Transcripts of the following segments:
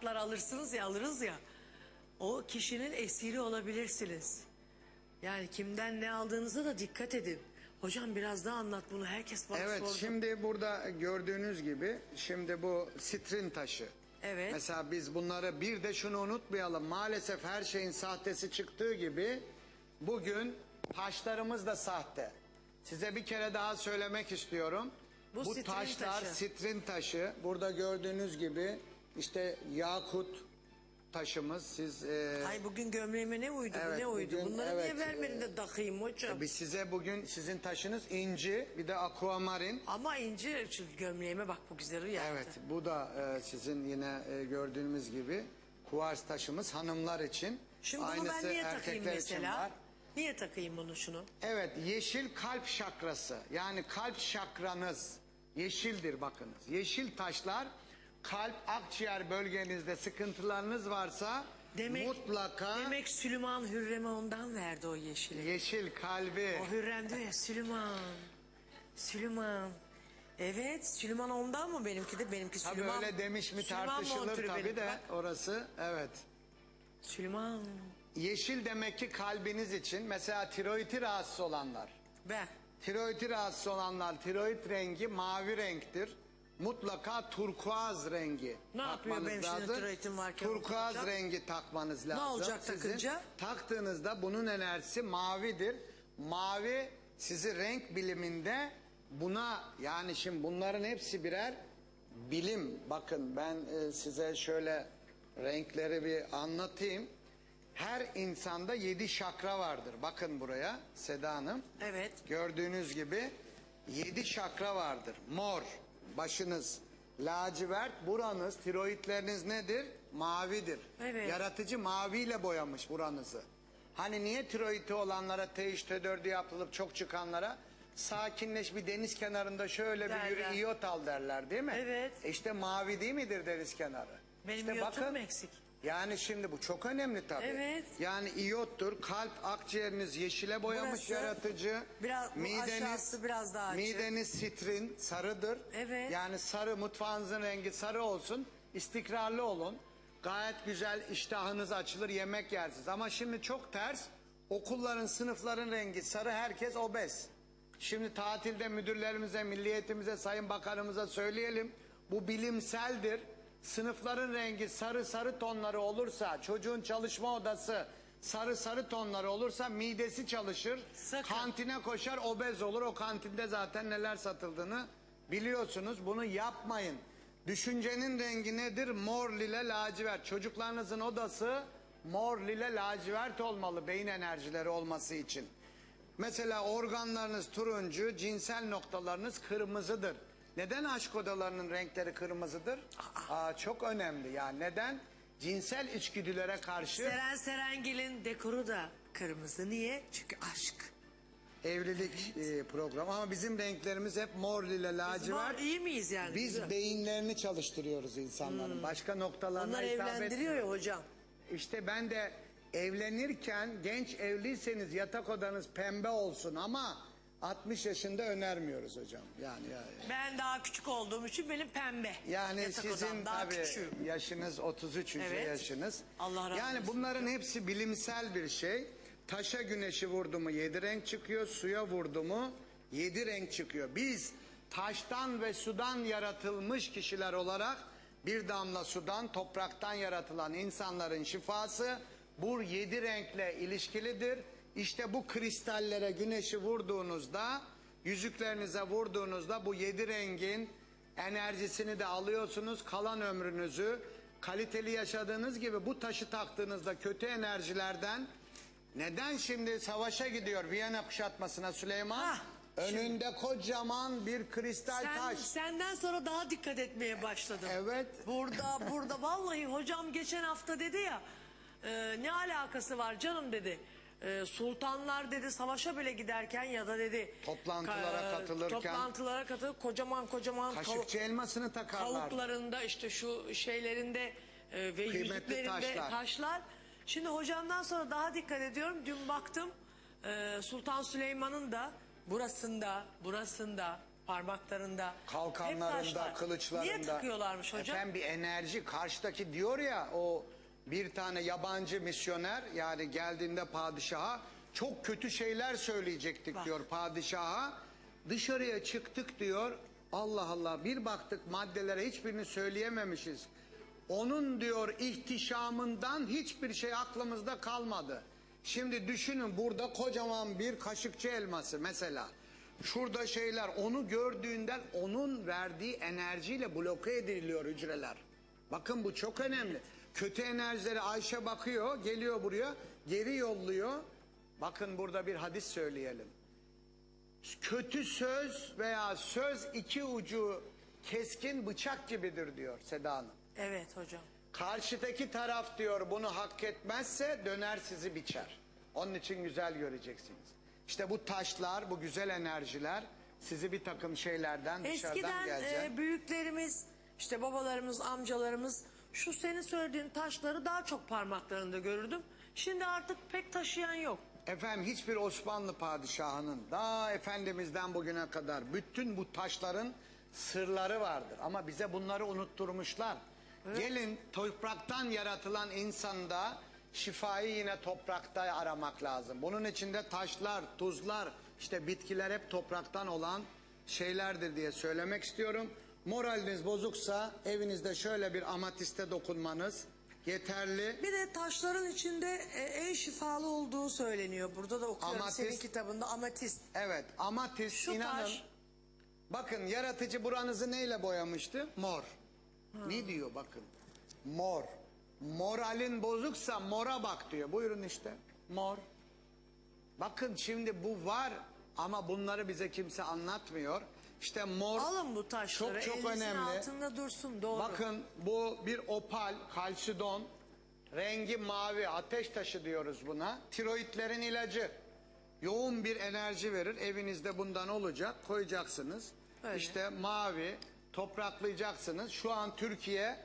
kartlar alırsınız ya alırız ya. O kişinin esiri olabilirsiniz. Yani kimden ne aldığınıza da dikkat edin. Hocam biraz daha anlat bunu. Herkes bana Evet sordu. şimdi burada gördüğünüz gibi şimdi bu sitrin taşı. Evet. Mesela biz bunları bir de şunu unutmayalım. Maalesef her şeyin sahtesi çıktığı gibi bugün taşlarımız da sahte. Size bir kere daha söylemek istiyorum. Bu sitrin taşlar taşı. sitrin taşı. Burada gördüğünüz gibi işte yakut taşımız. Siz e, Ay bugün gömleğime ne uydu Evet, ne uydu? bugün, Bunları evet, niye vermedin de takayım hocam? biz size bugün sizin taşınız inci bir de aquamarin. Ama inci şu gömleğime bak bu güzeli yaptı. Evet bu da e, sizin yine e, gördüğünüz gibi kuvars taşımız hanımlar için. Şimdi bunu ben niye takayım mesela? Niye takayım bunu şunu? Evet yeşil kalp şakrası yani kalp şakranız yeşildir bakınız. Yeşil taşlar kalp akciğer bölgenizde sıkıntılarınız varsa Demek, mutlaka Demek Süleyman Hürrem'e ondan verdi o yeşili. yeşil kalbi O Hürrem diyor ya Süleyman. Süleyman. Evet Süleyman ondan mı benimki de benimki Tabii Süleyman. öyle demiş mi Süleyman tartışılır montürü tabii benimki. de Bak, orası evet. Süleyman. Yeşil demek ki kalbiniz için mesela tiroidi rahatsız olanlar. Ben. Tiroidi rahatsız olanlar tiroid rengi mavi renktir. Mutlaka turkuaz rengi Ne yapıyor takmanız benim şimdi tiroidim varken Turkuaz rengi takmanız lazım. olacak takınca? Taktığınızda bunun enerjisi mavidir. Mavi sizi renk biliminde buna yani şimdi bunların hepsi birer bilim. Bakın ben e, size şöyle renkleri bir anlatayım. Her insanda yedi şakra vardır. Bakın buraya Seda Hanım. Evet. Gördüğünüz gibi yedi şakra vardır. Mor başınız, lacivert buranız, tiroidleriniz nedir? Mavidir. Evet. Yaratıcı maviyle boyamış buranızı. Hani niye tiroidi olanlara T3 T4'ü yapılıp çok çıkanlara sakinleş bir deniz kenarında şöyle bir Derler. yürü iyot al derler değil mi? Evet. E İşte mavi değil midir deniz kenarı? Benim işte iyotum bakın, mu eksik? Yani şimdi bu çok önemli tabii. Evet. Yani iyottur. Kalp akciğeriniz yeşile boyamış Burası yaratıcı. biraz- aşağısı biraz daha açık. Mideniz sitrin, sarıdır. Evet. Yani sarı mutfağınızın rengi sarı olsun. istikrarlı olun. Gayet güzel iştahınız açılır, yemek yersiniz. Ama şimdi çok ters. Okulların, sınıfların rengi sarı, herkes obez. Şimdi tatilde müdürlerimize, milliyetimize, sayın bakanımıza söyleyelim. Bu bilimseldir. Sınıfların rengi sarı sarı tonları olursa, çocuğun çalışma odası sarı sarı tonları olursa midesi çalışır. Sakın. Kantine koşar, obez olur. O kantinde zaten neler satıldığını biliyorsunuz. Bunu yapmayın. Düşüncenin rengi nedir? Mor, lila, lacivert. Çocuklarınızın odası mor, lila, lacivert olmalı beyin enerjileri olması için. Mesela organlarınız turuncu, cinsel noktalarınız kırmızıdır. Neden aşk odalarının renkleri kırmızıdır? Aa, çok önemli ya. Neden? Cinsel içgüdülere karşı Seren Serengil'in dekoru da kırmızı. Niye? Çünkü aşk. evlilik e, programı ama bizim renklerimiz hep mor, lila, Biz lacivert. var, iyi miyiz yani? Biz Güzel. beyinlerini çalıştırıyoruz insanların. Başka noktalarına Onlar hitap evlendiriyor etmiyoruz. ya hocam. İşte ben de evlenirken genç evliyseniz yatak odanız pembe olsun ama 60 yaşında önermiyoruz hocam. Yani yani, Ben daha küçük olduğum için benim pembe. yani Yatak sizin odam daha tabii küçüğüm. yaşınız 33. Evet. yaşınız. Allah razı yani olsun. bunların hepsi bilimsel bir şey. Taşa güneşi vurdu mu yedi renk çıkıyor, suya vurdu mu yedi renk çıkıyor. Biz taştan ve sudan yaratılmış kişiler olarak bir damla sudan, topraktan yaratılan insanların şifası bu yedi renkle ilişkilidir. İşte bu kristallere güneşi vurduğunuzda, yüzüklerinize vurduğunuzda bu yedi rengin enerjisini de alıyorsunuz. Kalan ömrünüzü kaliteli yaşadığınız gibi bu taşı taktığınızda kötü enerjilerden neden şimdi savaşa gidiyor Viyana kuşatmasına Süleyman? Hah, Önünde kocaman bir kristal Sen, taş. senden sonra daha dikkat etmeye başladım. Evet. Burada burada vallahi hocam geçen hafta dedi ya e, ne alakası var canım dedi. E, sultanlar dedi savaşa bile giderken ya da dedi Toplantılara ka- katılırken- toplantılara katılıp kocaman kocaman Kaşıkçı elmasını takarlar. kavuklarında işte şu şeylerinde e, ve yüzüklerinde taşlar. taşlar. Şimdi hocamdan sonra daha dikkat ediyorum. Dün baktım e, Sultan Süleyman'ın da burasında burasında parmaklarında. Hep kalkanlarında, taşlar. kılıçlarında. Niye takıyorlarmış hocam? Efendim bir enerji karşıdaki diyor ya o bir tane yabancı misyoner yani geldiğinde padişaha çok kötü şeyler söyleyecektik Bak. diyor padişaha. Dışarıya çıktık diyor. Allah Allah bir baktık maddelere hiçbirini söyleyememişiz. Onun diyor ihtişamından hiçbir şey aklımızda kalmadı. Şimdi düşünün burada kocaman bir kaşıkçı elması mesela. Şurada şeyler onu gördüğünden onun verdiği enerjiyle bloke ediliyor hücreler. Bakın bu çok önemli. Kötü enerjileri Ayşe bakıyor, geliyor buraya, geri yolluyor. Bakın burada bir hadis söyleyelim. Kötü söz veya söz iki ucu keskin bıçak gibidir diyor Seda Hanım. Evet hocam. Karşıdaki taraf diyor bunu hak etmezse döner sizi biçer. Onun için güzel göreceksiniz. İşte bu taşlar, bu güzel enerjiler sizi bir takım şeylerden dışarıdan Eskiden gelecek. e, büyüklerimiz, işte babalarımız, amcalarımız şu senin söylediğin taşları daha çok parmaklarında görürdüm. Şimdi artık pek taşıyan yok. Efendim hiçbir Osmanlı padişahının daha Efendimiz'den bugüne kadar bütün bu taşların sırları vardır. Ama bize bunları unutturmuşlar. Gelin topraktan yaratılan insanda şifayı yine toprakta aramak lazım. Bunun içinde taşlar, tuzlar, işte bitkiler hep topraktan olan şeylerdir diye söylemek istiyorum. Moraliniz bozuksa evinizde şöyle bir amatiste dokunmanız yeterli. Bir de taşların içinde e, en şifalı olduğu söyleniyor. Burada da okuyorum Amatist. senin kitabında amatist. Evet amatist Şu inanın. taş Bakın yaratıcı buranızı neyle boyamıştı? Mor. Ne diyor bakın. Mor. Moralin bozuksa mora bak diyor. Buyurun işte. Mor. Bakın şimdi bu var ama bunları bize kimse anlatmıyor. İşte mor alın bu taşları çok çok elinizin önemli. altında dursun doğru. Bakın bu bir opal, kalsidon, rengi mavi, ateş taşı diyoruz buna. Tiroidlerin ilacı. Yoğun bir enerji verir. Evinizde bundan olacak. Koyacaksınız. Öyle. İşte mavi, topraklayacaksınız. Şu an Türkiye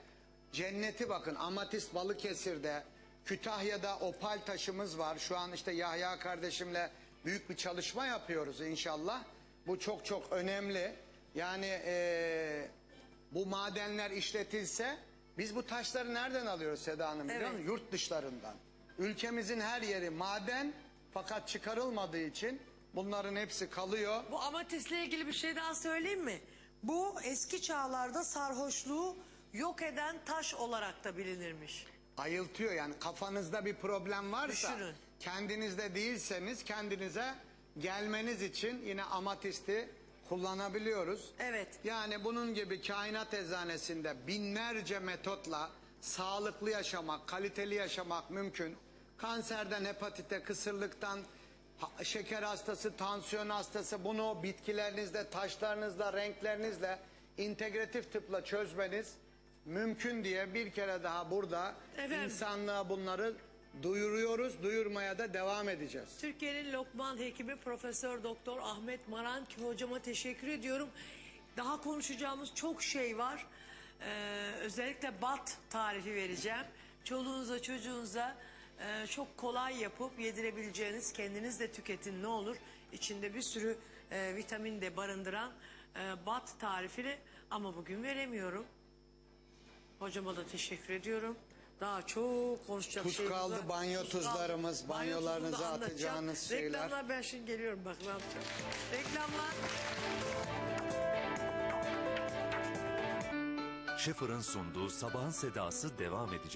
cenneti bakın. Amatist Balıkesir'de, Kütahya'da opal taşımız var. Şu an işte Yahya kardeşimle büyük bir çalışma yapıyoruz inşallah. Bu çok çok önemli. Yani eee bu madenler işletilse biz bu taşları nereden alıyoruz Seda Hanım biliyor Evet. musun? Yurt dışlarından. Ülkemizin her yeri maden fakat çıkarılmadığı için bunların hepsi kalıyor. Bu amatistle ilgili bir şey daha söyleyeyim mi? Bu eski çağlarda sarhoşluğu yok eden taş olarak da bilinirmiş. Ayıltıyor yani kafanızda bir problem varsa Düşünün. kendinizde değilseniz kendinize gelmeniz için yine amatisti kullanabiliyoruz. Evet. Yani bunun gibi kainat eczanesinde binlerce metotla sağlıklı yaşamak, kaliteli yaşamak mümkün. Kanserden, hepatite, kısırlıktan, ha- şeker hastası, tansiyon hastası bunu bitkilerinizle, taşlarınızla, renklerinizle integratif tıpla çözmeniz mümkün diye bir kere daha burada Efendim? insanlığa bunları duyuruyoruz, duyurmaya da devam edeceğiz. Türkiye'nin Lokman Hekimi Profesör Doktor Ahmet Maran ki hocama teşekkür ediyorum. Daha konuşacağımız çok şey var. Ee, özellikle bat tarifi vereceğim. Çoluğunuza çocuğunuza e, çok kolay yapıp yedirebileceğiniz kendiniz de tüketin ne olur. İçinde bir sürü e, vitamin de barındıran e, bat tarifini ama bugün veremiyorum. Hocama da teşekkür ediyorum. Daha çok konuşacak Tuz şeyimiz kaldı, var. banyo Tuz kaldı. tuzlarımız, Banyo banyolarınıza tuzunu da anlatacağım. atacağınız şeyler. Reklamlar ben şimdi geliyorum bak ne yapacağım. Reklamlar. Şoför'ün sunduğu Sabahın Sedası devam edecek.